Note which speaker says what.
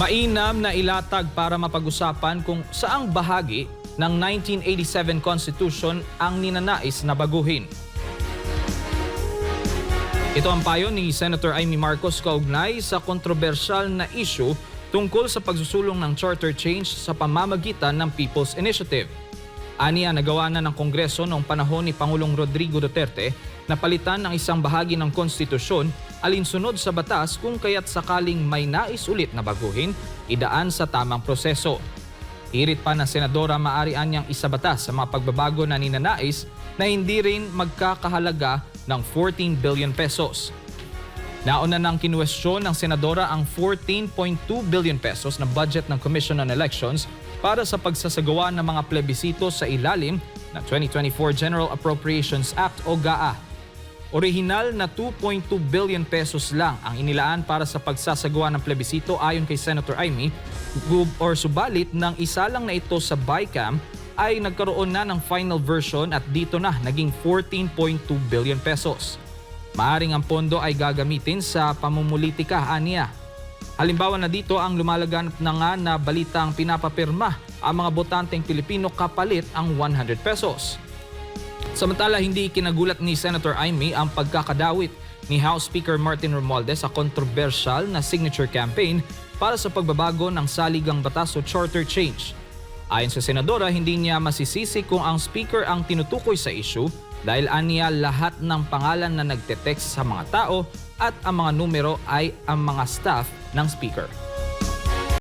Speaker 1: Mainam na ilatag para mapag-usapan kung saang bahagi ng 1987 Constitution ang ninanais na baguhin. Ito ang payo ni Senator Amy Marcos kaugnay sa kontrobersyal na issue tungkol sa pagsusulong ng charter change sa pamamagitan ng People's Initiative. Aniya nagawa na ng Kongreso noong panahon ni Pangulong Rodrigo Duterte na palitan ng isang bahagi ng konstitusyon alinsunod sa batas kung kaya't sakaling may nais ulit na baguhin, idaan sa tamang proseso. Hirit pa ng Senadora maari anyang isabatas sa mga pagbabago na ninanais na hindi rin magkakahalaga ng 14 billion pesos. Nauna nang kinuwestiyon ng Senadora ang 14.2 billion pesos na budget ng Commission on Elections para sa pagsasagawa ng mga plebisito sa ilalim ng 2024 General Appropriations Act o GAA. Orihinal na 2.2 billion pesos lang ang inilaan para sa pagsasagawa ng plebisito ayon kay Senator Amy or subalit ng isa lang na ito sa BICAM ay nagkaroon na ng final version at dito na naging 14.2 billion pesos. Maaring ang pondo ay gagamitin sa pamumulitika, aniya. Halimbawa na dito ang lumalaganap na nga na balitang pinapapirma ang mga botanteng Pilipino kapalit ang 100 pesos. Samantala, hindi kinagulat ni Senator Amy ang pagkakadawit ni House Speaker Martin Romualdez sa controversial na signature campaign para sa pagbabago ng saligang batas o charter change. Ayon sa Senadora, hindi niya masisisi kung ang Speaker ang tinutukoy sa issue dahil aniya lahat ng pangalan na nagte-text sa mga tao at ang mga numero ay ang mga staff ng Speaker.